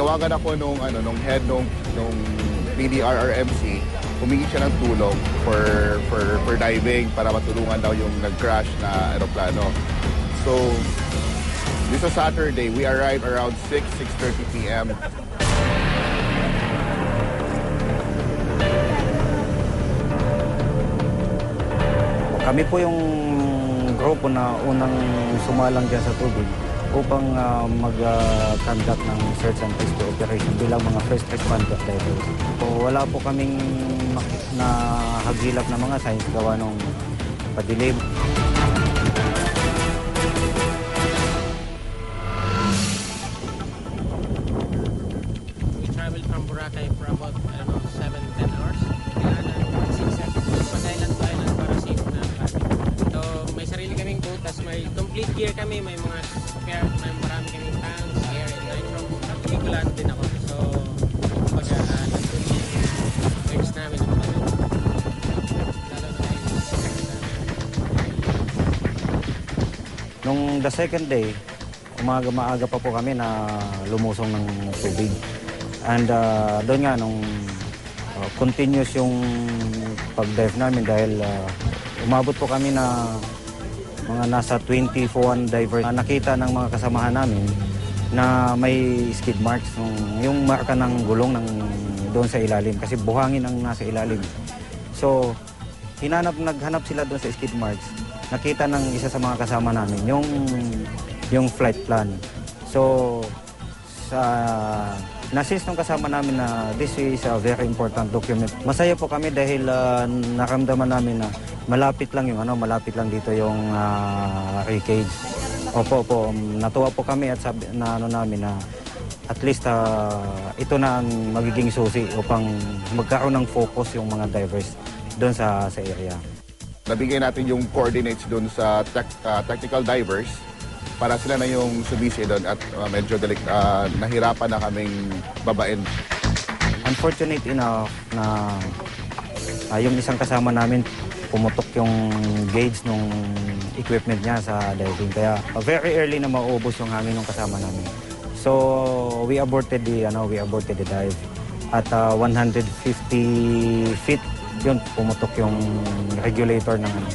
tinawagan ako nung ano nung head nung nung PDRRMC, humingi siya ng tulong for for for diving para matulungan daw yung nag-crash na eroplano. So this is Saturday. We arrived around 6 6:30 p.m. Kami po yung grupo na unang sumalang dyan sa tubig upang ah, mag-conduct ng search and rescue operation bilang mga first responder divers. So, wala po kaming mak- nahagilap na mga signs gawa nung padilim. We traveled from Boracay for about, I don't know, 7, 10 hours. Na, na. So, may sarili kaming boat, tas may complete gear kami, may mga Nung the second day, umaga maaga pa po kami na lumusong ng tubig. And uh, doon nga, nung uh, continuous yung pag-dive namin dahil uh, umabot po kami na mga nasa 24 divers. Uh, nakita ng mga kasamahan namin na may skid marks, yung, yung marka ng gulong ng doon sa ilalim kasi buhangin ang nasa ilalim. So, hinanap, naghanap sila doon sa skid marks. Nakita ng isa sa mga kasama namin yung yung flight plan. So, sa nasis nung kasama namin na this is a very important document. Masaya po kami dahil uh, nakamdaman namin na malapit lang yung ano, malapit lang dito yung uh, wreckage. Opo, opo, natuwa po kami at sabi na ano namin na at least uh, ito na ang magiging susi upang magkaroon ng focus yung mga divers doon sa sa area. Nabigay natin yung coordinates doon sa tech- ah, technical divers para sila na yung sumisi doon at ah, medyo delik, ah, nahirapan na kaming babain. Unfortunate enough na ah, yung isang kasama namin pumutok yung gauge nung equipment niya sa diving. Kaya ah, very early na maubos yung hangin ng kasama namin. So we aborted the ano, we aborted the dive at ah, 150 feet yun pumutok yung regulator ng ano.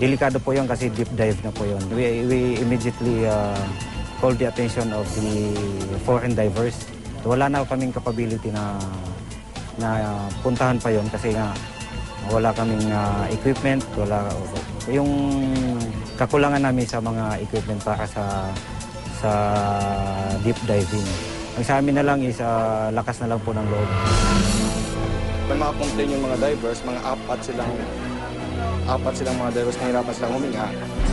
Delikado po yun kasi deep dive na po yun. We, we immediately uh, called the attention of the foreign divers. Wala na kaming capability na na puntahan pa yon kasi nga wala kaming uh, equipment, wala yung kakulangan namin sa mga equipment para sa sa deep diving. Ang sa amin na lang is uh, lakas na lang po ng loob. May mga complain yung mga divers, mga apat silang apat silang mga divers na hirapan silang huminga.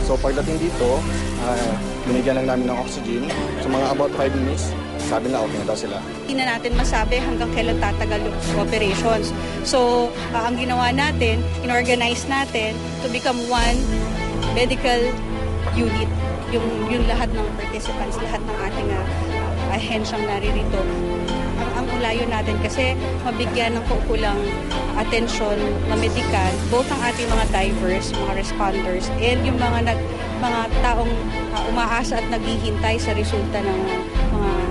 So pagdating dito, ah, binigyan lang namin ng oxygen. So mga about 5 minutes, sabi na okay na daw sila. Hindi na natin masabi hanggang kailan tatagal yung operations. So, ah, ang ginawa natin, inorganize natin to become one medical unit. Yung, yung lahat ng participants, lahat ng ating uh, ahensyang naririto. Ang, ang ulayo natin kasi mabigyan ng kaukulang atensyon na medikal, both ang ating mga divers, mga responders, and yung mga nag, mga taong ah, umaasa at naghihintay sa resulta ng mga ah,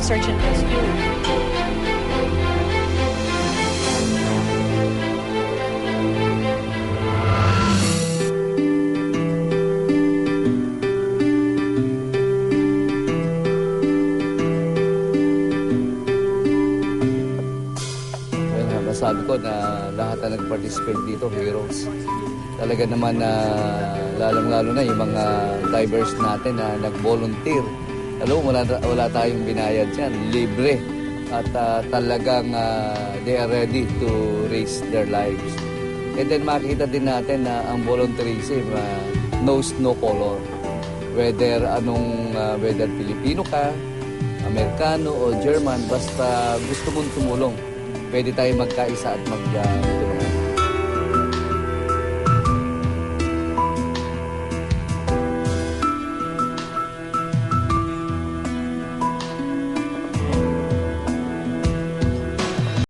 search and rescue. Masabi ko na lahat na nag-participate dito, heroes. Talaga naman na lalong-lalo na yung mga divers natin na nag-volunteer. Alam mo, wala, wala tayong binayad dyan, libre. At ah, talagang ah, they are ready to risk their lives. And then makita din natin na ang volunteerism ah, knows no color. Whether anong, ah, whether Pilipino ka, Amerikano o German, basta gusto mong tumulong, pwede tayo magkaisa at mag uh,